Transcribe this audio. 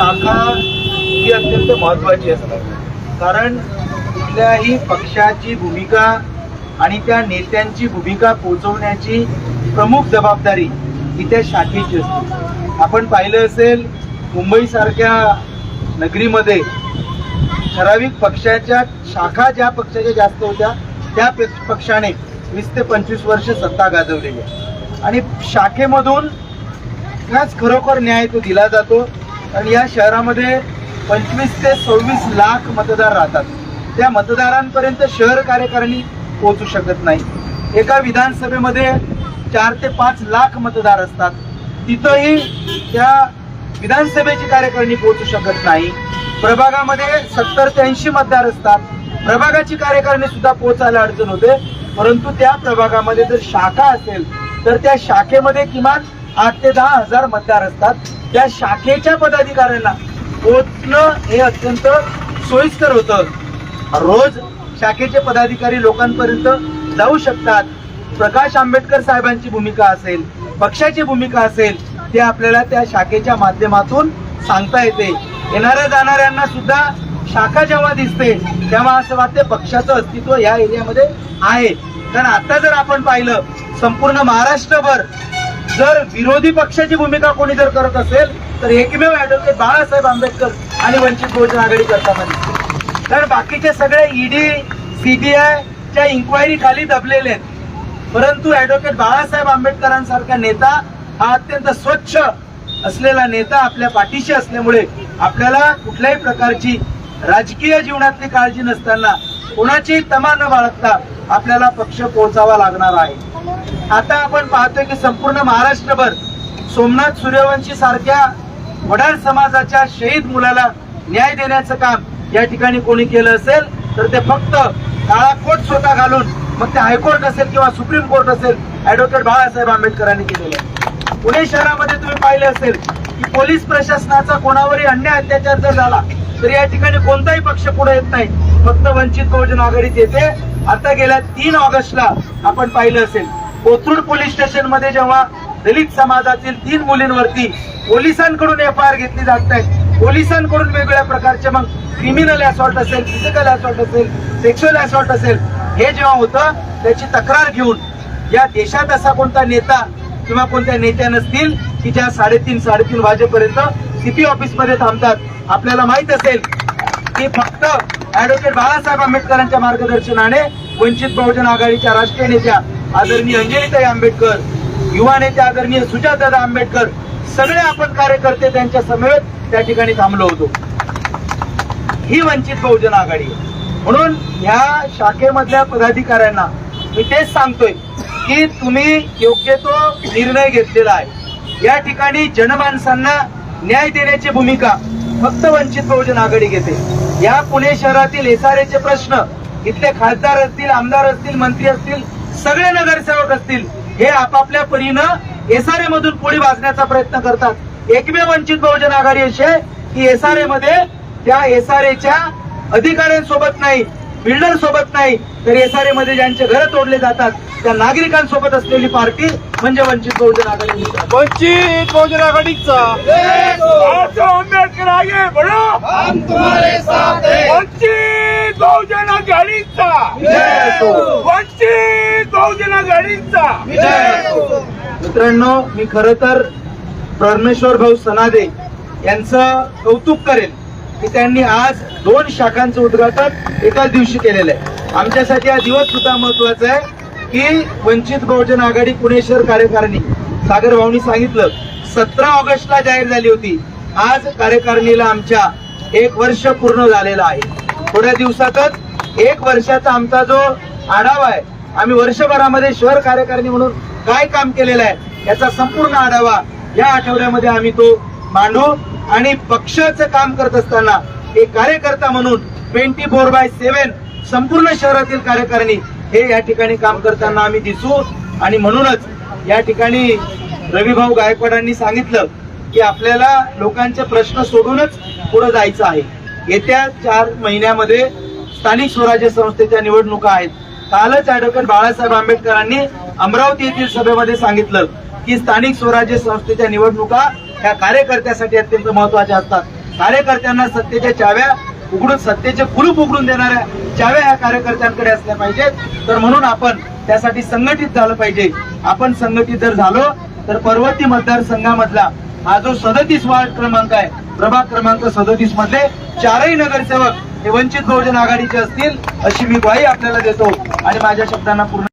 शाखा ही अत्यंत महत्वाची असणार कारण कुठल्याही पक्षाची भूमिका आणि त्या नेत्यांची भूमिका पोहोचवण्याची प्रमुख जबाबदारी ही त्या शाखेची असते. आपण पाहिलं असेल मुंबईसारख्या नगरीमध्ये ठराविक पक्षाच्या शाखा ज्या पक्षाच्या जास्त होत्या त्या पक्षाने वीस ते पंचवीस वर्ष सत्ता गाजवलेली आहे. आणि शाखेमधून खरोखर न्याय तो दिला जातो. आणि या शहरामध्ये पंचवीस ते सव्वीस लाख मतदार राहतात. त्या मतदारांपर्यंत शहर कार्यकारिणी पोहोचू शकत नाही. एका विधानसभेमध्ये चार ते पाच लाख मतदार असतात. तिथंही त्या विधानसभेची कार्यकारिणी पोहोचू शकत नाही. प्रभागामध्ये सत्तर ते ऐंशी मतदार असतात. प्रभागाची कार्यकारिणी सुद्धा पोहोचायला अडचण होते. परंतु त्या प्रभागामध्ये जर शाखा असेल तर त्या शाखेमध्ये किमान आठ ते दहा हजार मतदार असतात. त्या शाखेच्या पदाधिकाऱ्यांना पोचणं हे अत्यंत सोयीस्कर होतं. रोज शाखेचे पदाधिकारी लोकांपर्यंत जाऊ शकतात. प्रकाश आंबेडकर साहेबांची भूमिका असेल पक्षाची भूमिका असेल ते आपल्याला त्या शाखेच्या माध्यमातून सांगता येते. येणाऱ्या जाणाऱ्यांना सुद्धा शाखा जेव्हा दिसते तेव्हा असं वाटते पक्षाचं अस्तित्व या एरियामध्ये आहे. कारण आता जर आपण पाहिलं संपूर्ण महाराष्ट्रभर जर विरोधी पक्षाची भूमिका कोणी जर करत असेल तर एकमेव ऍडव्होकेट बाळासाहेब आंबेडकर आणि वंचित बहुजन आघाडी करताना दिसते कारण बाकीचे सगळे ईडी सीबीआय च्या इन्क्वायरी खाली दबलेले आहेत. परंतु ऍडव्होकेट बाळासाहेब आंबेडकरांसारखा नेता हा अत्यंत स्वच्छ असलेला नेता आपल्या पाठीशी असल्यामुळे आपल्याला कुठल्याही प्रकारची राजकीय जीवनातली काळजी नसताना कोणाची तमा न बाळगता आपल्याला पक्ष पोहोचावा लागणार आहे. आता आपण पाहतोय की संपूर्ण महाराष्ट्रभर सोमनाथ सूर्यवंशी सारख्या वडार समाजाच्या शहीद मुलाला न्याय देण्याचं काम या ठिकाणी कोणी केलं असेल तर ते फक्त काळा कोट स्वतः घालून मग ते हायकोर्ट असेल किंवा सुप्रीम कोर्ट असेल ऍडव्होकेट बाळासाहेब आंबेडकरांनी केलेलं आहे. पुणे शहरामध्ये तुम्ही पाहिले असेल की पोलीस प्रशासनाचा कोणावरही अन्याय अत्याचार जर झाला तर या ठिकाणी कोणताही पक्ष पुढे येत नाही. फक्त वंचित बहुजन आघाडीत येते. आता गेल्या तीन ऑगस्टला आपण पाहिलं असेल कोथरूड पोलीस स्टेशनमध्ये जेव्हा दलित समाजातील तीन मुलींवरती पोलिसांकडून एफ आय आर घेतली जात आहे पोलिसांकडून वेगवेगळ्या प्रकारचे मग क्रिमिनल असॉल्ट असेल फिजिकल असॉल्ट असेल सेक्शुअल असॉल्ट असेल हे जेव्हा होतं त्याची तक्रार घेऊन या देशात असा कोणता नेता किंवा कोणत्या नेत्या नसतील की ज्या साडेतीन साडेतीन वाजेपर्यंत सीपी ऑफिसमध्ये थांबतात. आपल्याला माहीत असेल की फक्त ऍडव्होकेट बाळासाहेब आंबेडकरांच्या मार्गदर्शनाने वंचित बहुजन आघाडीच्या राष्ट्रीय नेत्या आदरणीय अंजलीताई आंबेडकर युवा नेते आदरणीय सुजातदादा आंबेडकर सगळे आपण कार्यकर्ते त्यांच्या समवेत त्या ठिकाणी थांबलो होतो. ही वंचित बहुजन आघाडी म्हणून ह्या शाखेमधल्या पदाधिकाऱ्यांना मी तेच सांगतोय की तुम्ही योग्य तो निर्णय घेतलेला आहे. या ठिकाणी जनमानसांना न्याय देण्याची भूमिका फक्त वंचित बहुजन आघाडी घेते. या पुणे शहरातील एसआरएचे प्रश्न इथले खासदार असतील आमदार असतील मंत्री असतील सगळे नगरसेवक असतील हे आपापल्या परीनं एसआरए मधून पोळी वाजण्याचा प्रयत्न करतात. एकमेव वंचित बहुजन आघाडी अशी आहे की एसआरए मध्ये त्या एसआरएच्या अधिकाऱ्यांसोबत नाही बिल्डर सोबत नाही तर एसआरए मध्ये ज्यांचे घर तोडले जातात त्या नागरिकांसोबत असलेली पार्टी म्हणजे वंचित बहुजन आघाडी. वंचित बहुजन आघाडीचा. आंबेडकर आगे हैं. वंचित बहुजन आघाडीचा. वंचित बहुजन आघाडीचा मित्रांनो मी खर तर परमेश्वर भाऊ सनादे यांचं कौतुक करेन की त्यांनी आज दोन शाखांचं उद्घाटन एकाच दिवशी केलेलं आहे. आमच्यासाठी हा दिवस सुद्धा महत्त्वाचा आहे की वंचित बहुजन आघाडी पुणे शहर कार्यकारिणी सागर भाऊनी सांगितलं सतरा ऑगस्टला जाहीर झाली होती. आज कार्यकारिणीला आमच्या एक वर्ष पूर्ण झालेलं आहे. थोड्या दिवसातच एक वर्षाचा आमचा जो आढावा आहे आम्ही वर्षभरामध्ये शहर कार्यकारिणी म्हणून काय काम केलेलं आहे याचा संपूर्ण आढावा या आठवड्यामध्ये आम्ही तो मांडू. आणि पक्षाचं काम करत असताना एक कार्यकर्ता म्हणून ट्वेंटी फोर बाय सेव्हन संपूर्ण शहरातील कार्यकारिणी हे या ठिकाणी काम करताना आम्ही दिसू. आणि म्हणूनच या ठिकाणी रविभाऊ गायकवाडांनी सांगितलं की आपल्याला लोकांचे प्रश्न सोडूनच पुढे जायचं आहे. येत्या चार महिन्यामध्ये स्थानिक स्वराज्य संस्थेच्या निवडणुका आहेत. कालच ऍडव्होकेट बाळासाहेब आंबेडकरांनी अमरावती येथील सभेमध्ये सांगितलं की स्थानिक स्वराज्य संस्थेच्या निवडणुका ह्या कार्यकर्त्यासाठी अत्यंत महत्त्वाच्या असतात. कार्यकर्त्यांना सत्तेच्या चाव्या उघडून सत्तेचे कुलूप उघडून देणाऱ्या चाव्या ह्या कार्यकर्त्यांकडे असल्या पाहिजेत. तर म्हणून आपण त्यासाठी संघटित झालं पाहिजे. आपण संघटित जर झालो तर पर्वती मतदारसंघामधला हा जो सदतीस वार्ड क्रमांक आहे प्रभाग क्रमांक सदतीस मधले चारही नगरसेवक हे वंचित बहुजन आघाडीचे असतील अशी मी ग्वाही आपल्याला देतो आणि माझ्या शब्दांना पूर्ण